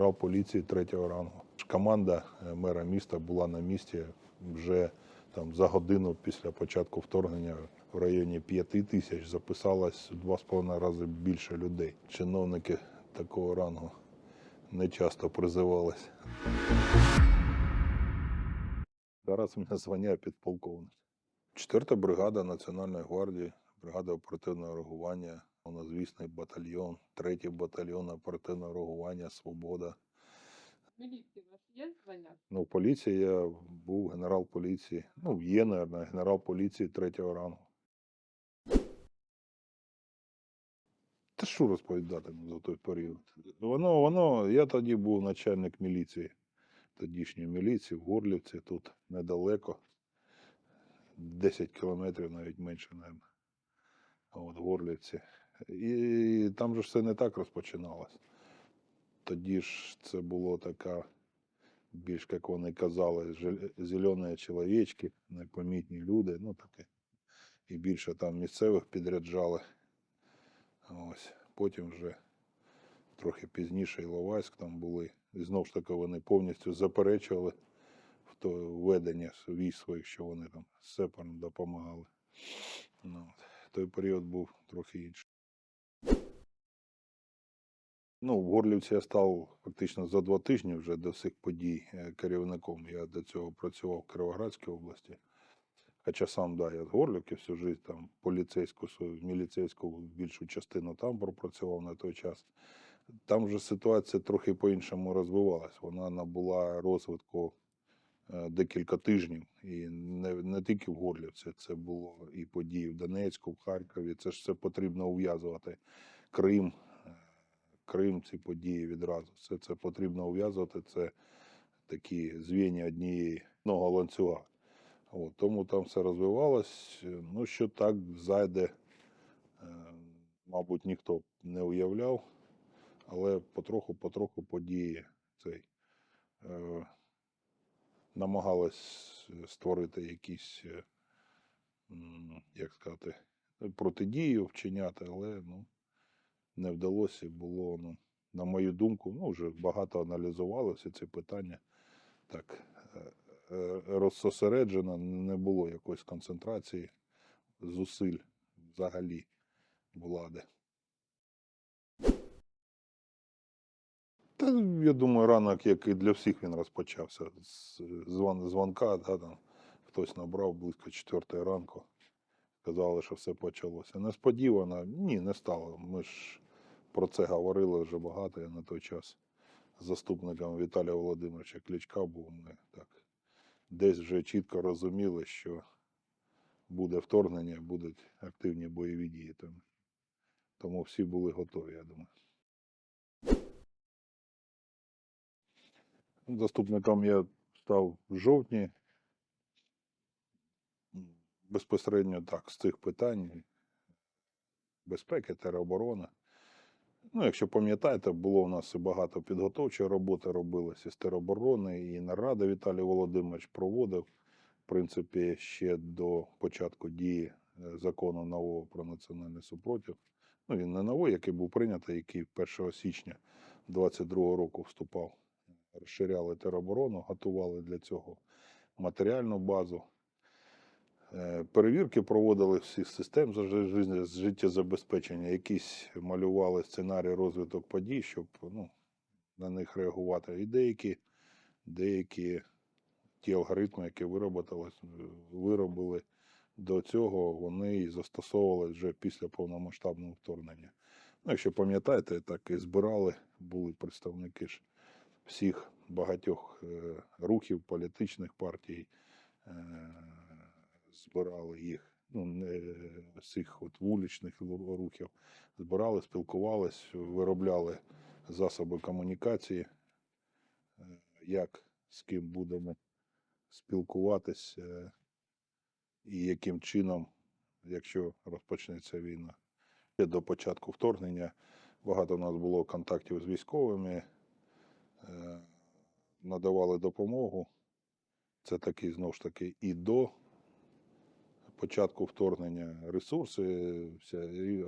генерал поліції третього рангу. Команда е, мера міста була на місці вже там за годину після початку вторгнення в районі 5 тисяч записалось в два з половиною рази більше людей. Чиновники такого рангу не часто призивались. Зараз мене звання підполковник. Четверта бригада Національної гвардії, бригада оперативного реагування, звісний батальйон, третій батальйон оперативного реагування Свобода. Міліції у вас є звання? Ну, в поліції я був генерал поліції. Ну, є, мабуть, генерал поліції третього рангу. Та що розповідати за той період? Воно, воно, я тоді був начальник міліції, тодішньої міліції в Горлівці, тут недалеко. 10 кілометрів, навіть менше, мабуть. От, Горлівці. І там же все не так розпочиналось. Тоді ж це було така більш, як вони казали, зелені чоловічки, непомітні люди, ну таке. І більше там місцевих підряджали. Ось. Потім вже трохи пізніше Іловайськ там були. І знову ж таки вони повністю заперечували в то введення військ своїх, що вони там сепарно допомагали. Ну. Той період був трохи інший. Ну, в Горлівці я став фактично за два тижні вже до всіх подій е, керівником. Я до цього працював в Кіровоградській області. Хоча сам, да, я з Горлівки всю життя там поліцейську, міліцейську більшу частину там пропрацював на той час. Там вже ситуація трохи по-іншому розвивалась. Вона набула розвитку е, декілька тижнів. І не, не тільки в Горлівці, це було і події в Донецьку, в Харкові. Це ж все потрібно ув'язувати. Крим, Крим, ці події відразу. Все це потрібно ув'язувати. Це такі звіння однієї одного ланцюга. От, тому там все розвивалось. Е, Ну, що так зайде, е, мабуть, ніхто не уявляв, але потроху-потроху події цей. Е, намагалась створити якісь, е, як сказати, протидію вчиняти, але ну, не вдалося. Було, ну, на мою думку, ну, вже багато аналізували всі ці питання. Так, е, е, розсосереджено, не було якоїсь концентрації зусиль взагалі влади. Та я думаю, ранок, як і для всіх, він розпочався з дзвонка, да, там, хтось набрав близько четвертої ранку. Казали, що все почалося. Несподівано, ні, не стало. Ми ж про це говорили вже багато. Я на той час заступником Віталія Володимировича Кличка був. Ми так десь вже чітко розуміли, що буде вторгнення, будуть активні бойові дії. Там. Тому всі були готові, я думаю. Заступником я став в жовтні. Безпосередньо так, з цих питань безпеки, тероборона. Ну, якщо пам'ятаєте, було у нас і багато підготовчої роботи робилося з тероборони, і нарада Віталій Володимирович проводив, в принципі, ще до початку дії е, закону нового про національний супротив. Ну, він не новий, який був прийнятий, який 1 січня 2022 року вступав розширяли тероборону, готували для цього матеріальну базу. Е, Перевірки проводили всіх систем життєзабезпечення, якісь малювали сценарій розвиток подій, щоб ну, на них реагувати. І деякі, деякі ті алгоритми, які е, виробили до цього, вони і застосовували вже після повномасштабного вторгнення. Ну, якщо пам'ятаєте, так і збирали, були представники ж всіх багатьох е, рухів політичних партій, збирали їх, ну, всіх от вуличних рухів, збирали, спілкувались, виробляли засоби комунікації, е, як з ким будемо спілкуватись е, і яким чином, якщо розпочнеться війна. Ще до початку вторгнення багато у нас було контактів з військовими, е, надавали допомогу. Це такий знову ж таки і до початку вторгнення ресурси,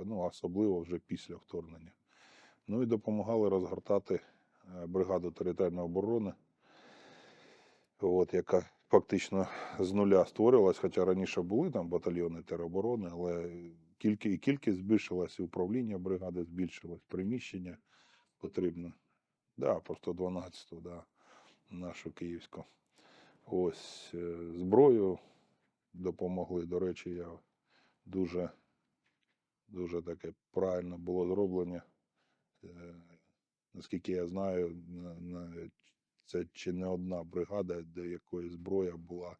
ну, особливо вже після вторгнення. Ну і допомагали розгортати е, бригаду територіальної оборони, от, яка фактично з нуля створювалась, хоча раніше були там батальйони тероборони, але кількі, і кількість збільшилась, і управління бригади збільшилось, приміщення потрібно. Да, просто 12-ту, да, нашу київську. Ось е, зброю допомогли. До речі, я дуже, дуже таке правильно було зроблено. Е, Наскільки я знаю, на, на, це чи не одна бригада, де якої зброя була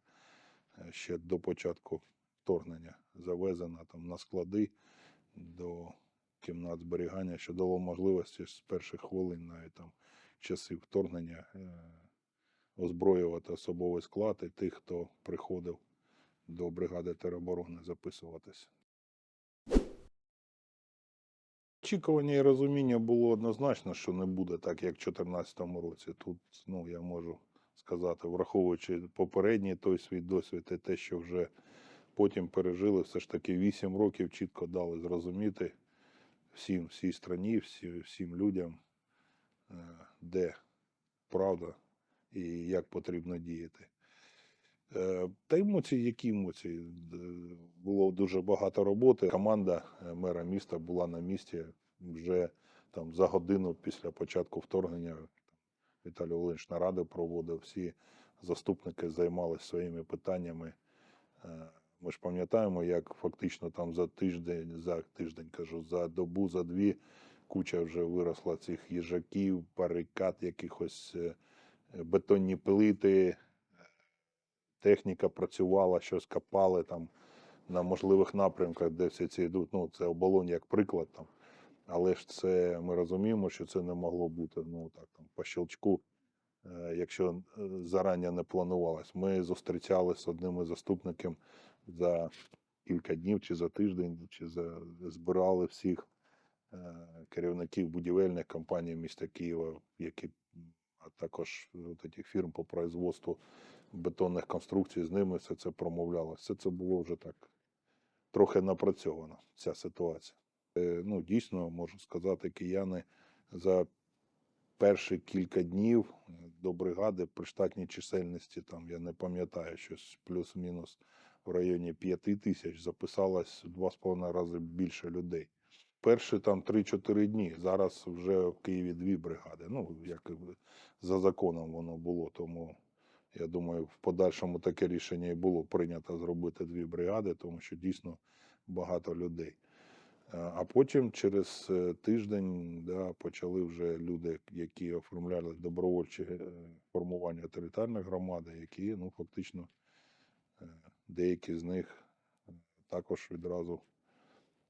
е, ще до початку вторгнення завезена там на склади до кімнат зберігання, що дало можливості з перших хвилин, навіть там часів вторгнення, е, озброювати особовий склад і тих, хто приходив до бригади тероборони записуватися. Очікування і розуміння було однозначно, що не буде так, як в 2014 році. Тут, ну, я можу сказати, враховуючи попередній той свій досвід і те, що вже потім пережили, все ж таки 8 років чітко дали зрозуміти всім, всій страні, всі, всім людям, е, де правда і як потрібно діяти. Е, Та емоції, які емоції? Було дуже багато роботи. Команда е, мера міста була на місці вже там за годину після початку вторгнення. Віталій Володимирович наради проводив, всі заступники займалися своїми питаннями. Е, Ми ж пам'ятаємо, як фактично там за тиждень, за тиждень кажу, за добу, за дві куча вже виросла цих їжаків, барикад, якихось бетонні плити, техніка працювала, щось копали там на можливих напрямках, де всі ці йдуть. Ну, це оболонь як приклад там. Але ж це ми розуміємо, що це не могло бути ну так там по щелчку, е, якщо е, зарані не планувалось. Ми зустрічалися з одним із заступників за кілька днів чи за тиждень, чи за збирали всіх е, керівників будівельних компаній міста Києва, які а також от фірм по производству бетонних конструкцій з ними все це промовлялося. Все це було вже так трохи напрацьовано, ця ситуація. Е, Ну, дійсно, можу сказати, кияни за перші кілька днів е, до бригади при штатній чисельності, там я не пам'ятаю, щось плюс-мінус в районі 5 тисяч записалось два з половиною рази більше людей. Перші там 3-4 дні. Зараз вже в Києві дві бригади. Ну, як за законом воно було, тому я думаю, в подальшому таке рішення і було прийнято зробити дві бригади, тому що дійсно багато людей. Е, А потім через е, тиждень да, почали вже люди, які оформляли добровольчі е, формування територіальної громади, які ну, фактично деякі з них також відразу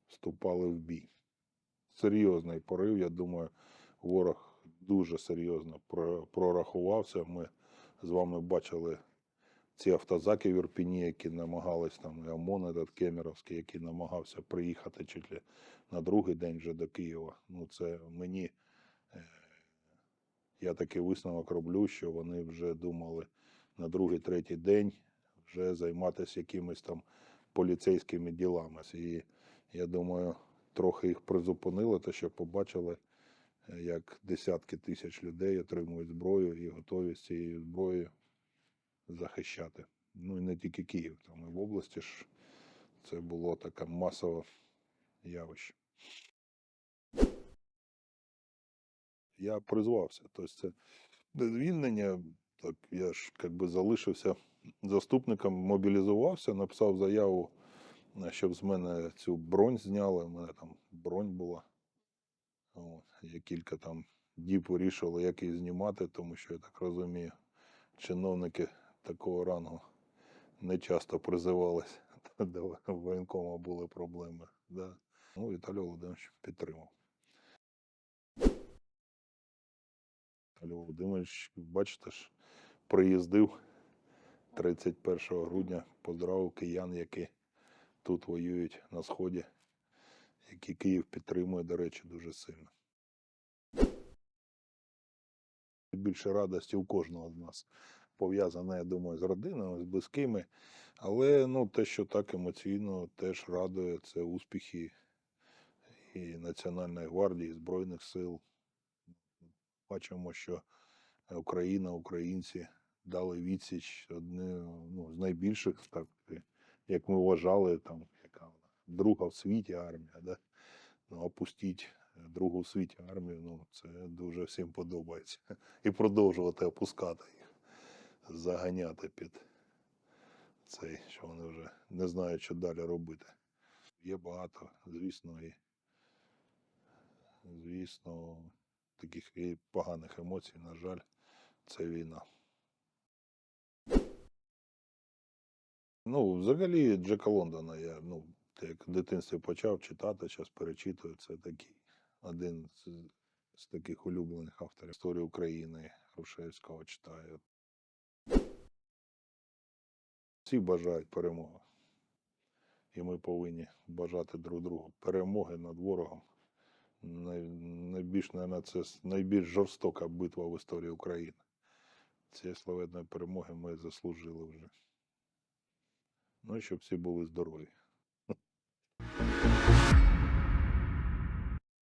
вступали в бій. Серйозний порив, я думаю, ворог дуже серйозно прорахувався. Ми з вами бачили ці автозаки в Ірпіні, які намагались там, і ОМОН этот Кемеровський, який намагався приїхати ли на другий день вже до Києва. Ну, це мені, е, я такий висновок роблю, що вони вже думали на другий, третій день вже займатися якимись там поліцейськими ділами. І я думаю, трохи їх призупинило, те, що побачили, як десятки тисяч людей отримують зброю і готові з цією зброєю захищати. Ну і не тільки Київ, там і в області ж це було таке масове явище. Я призвався. Тобто це звільнення, так я ж якби залишився заступником, мобілізувався, написав заяву, е, щоб з мене цю бронь зняли. У мене там бронь була. Я кілька там діб вирішували, як її знімати, тому що я так розумію, чиновники такого рангу не часто призивались до воєнкома були проблеми. Да. Ну, Віталій Володимирович підтримав. Віталій Володимирович, бачите ж, приїздив 31 грудня, поздравив киян, які тут воюють на Сході, які Київ підтримує, до речі, дуже сильно. Більше радості у кожного з нас пов'язане, я думаю, з родинами, з близькими. Але ну, те, що так емоційно теж радує, це успіхи і Національної гвардії, і Збройних сил. бачимо, що Україна, українці дали відсіч одне ну, з найбільших, так як ми вважали, там друга в світі армія. Да? Ну, опустіть другу в світі армію, ну це дуже всім подобається. І продовжувати опускати їх, заганяти під цей, що вони вже не знають, що далі робити. Є багато, звісно, і звісно, таких і поганих емоцій, на жаль, це війна. Ну, взагалі, Джека Лондона я, ну, як в дитинстві почав читати, зараз перечитую. Це такий один з, з таких улюблених авторів історії України Грушевського читаю. Всі бажають перемоги. І ми повинні бажати друг другу перемоги над ворогом. Найбільш, мабуть, це найбільш жорстока битва в історії України. Цієї славетної перемоги ми заслужили вже. Ну і щоб всі були здорові.